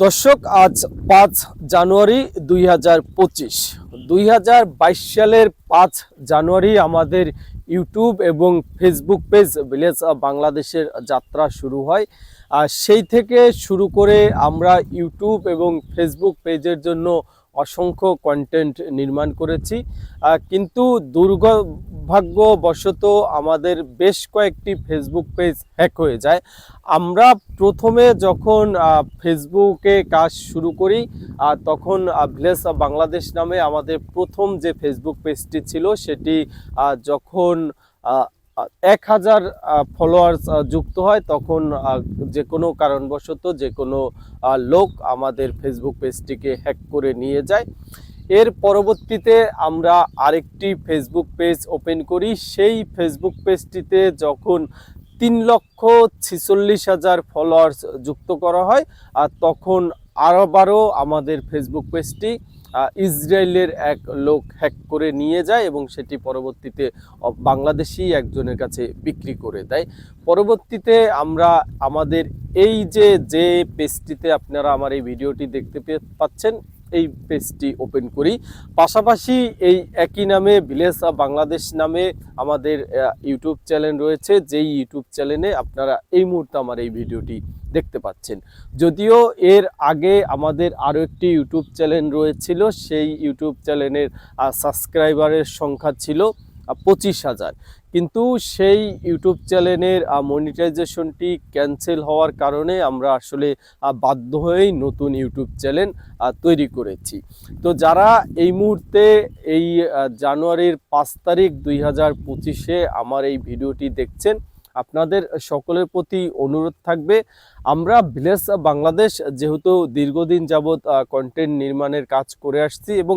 দর্শক, আজ পাঁচ জানুয়ারি দুই হাজার পঁচিশ। দুই হাজার বাইশ সালের পাঁচ জানুয়ারি আমাদের ইউটিউব এবং ফেসবুক পেজ ভিলেজ বাংলাদেশের যাত্রা শুরু হয়। আর সেই থেকে শুরু করে আমরা ইউটিউব এবং ফেসবুক পেজের জন্য অসংখ্য কন্টেন্ট নির্মাণ করেছি। কিন্তু দুর্ভাগ্যবশত আমাদের বেশ কয়েকটি ফেসবুক পেজ হ্যাক হয়ে যায়। আমরা প্রথমে যখন ফেসবুকে কাজ শুরু করি তখন ভিলেজ বাংলাদেশ নামে আমাদের প্রথম যে ফেসবুক পেজটি ছিল, সেটি যখন এক হাজার ফলোয়ার্স যুক্ত হয়, তখন যে কোনো কারণবশত যে কোনো লোক আমাদের ফেসবুক পেজটিকে হ্যাক করে নিয়ে যায়। এর পরবর্তীতে আমরা আরেকটি ফেসবুক পেজ ওপেন করি। সেই ফেসবুক পেজটিতে যখন তিন লক্ষ ছিচল্লিশ হাজার ফলোয়ার্স যুক্ত করা হয় আর তখন আবারও আমাদের ফেসবুক পেজটি ইসরায়েলের এক লোক হ্যাক করে নিয়ে যায় এবং সেটি পরবর্তীতে বাংলাদেশি একজনের কাছে বিক্রি করে দেয়। পরবর্তীতে আমরা আমাদের এই যে যে পেজটিতে আপনারা আমার এই ভিডিওটি দেখতে পাচ্ছেন, এই পেজটি ওপেন করি। পাশাপাশি এই একই নামে ভিলেজ বাংলাদেশ নামে আমাদের ইউটিউব চ্যানেল রয়েছে। যেই ইউটিউব চ্যানেলে আপনারা এই মুহূর্তে আমার এই ভিডিওটি দেখতে পাচ্ছেন। যদিও এর আগে আমাদের আরও একটি ইউটিউব চ্যানেল রয়েছিল, সেই ইউটিউব চ্যানেলের সাবস্ক্রাইবারের সংখ্যা ছিল পঁচিশ হাজার। কিন্তু সেই ইউটিউব চ্যানেলের মনিটাইজেশনটি ক্যান্সেল হওয়ার কারণে আমরা আসলে বাধ্য হয়েই নতুন ইউটিউব চ্যানেল তৈরি করেছি। তো যারা এই মুহূর্তে এই জানুয়ারির পাঁচ তারিখ দুই হাজার পঁচিশে আমার এই ভিডিওটি দেখছেন আপনাদের সকলের প্রতি অনুরোধ থাকবে। আমরা ভিলেজ বাংলাদেশ যেহেতু দীর্ঘদিন যাবৎ কন্টেন্ট নির্মাণের কাজ করে আসছি এবং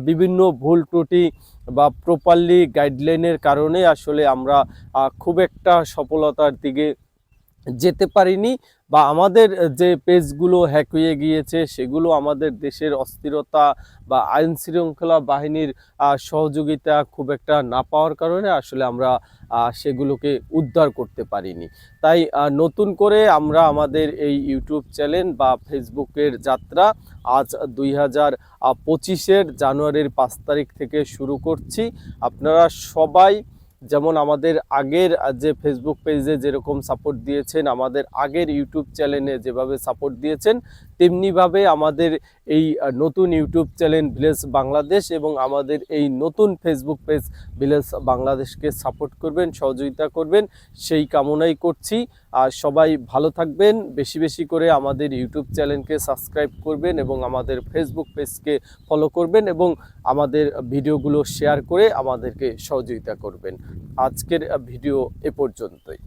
বিভিন্ন ভুল ত্রুটি বা প্রপারলি গাইডলাইনের কারণে আসলে আমরা খুব একটা সফলতার দিকে যেতে পারিনি বা আমাদের যে পেজগুলো হ্যাক হয়ে গিয়েছে, সেগুলো আমাদের দেশের অস্থিরতা বা আইন শৃঙ্খলা বাহিনীর সহযোগিতা খুব একটা না পাওয়ার কারণে আসলে আমরা সেগুলোকে উদ্ধার করতে পারিনি। তাই নতুন করে আমরা আমাদের এই ইউটিউব চ্যানেল বা ফেসবুকের যাত্রা আজ দুই হাজার পঁচিশের জানুয়ারির পাঁচ তারিখ থেকে শুরু করছি। আপনারা সবাই যেমন আমাদের আগের যে ফেসবুক পেজে যেরকম সাপোর্ট দিয়েছেন, আমাদের আগের ইউটিউব চ্যানেলে যেভাবে সাপোর্ট দিয়েছেন তেমনিভাবে আমাদের এই নতুন ইউটিউব চ্যানেল ভিলেজ বাংলাদেশ এবং আমাদের এই নতুন ফেসবুক পেজ ভিলেজ বাংলাদেশকে সাপোর্ট করবেন, সহযোগিতা করবেন, সেই কামনাই করছি। আর সবাই ভালো থাকবেন, বেশি বেশি করে আমাদের ইউটিউব চ্যানেলকে সাবস্ক্রাইব করবেন এবং আমাদের ফেসবুক পেজকে ফলো করবেন এবং আমাদের ভিডিওগুলো শেয়ার করে আমাদেরকে সহযোগিতা করবেন। আজকের ভিডিও এ পর্যন্তই।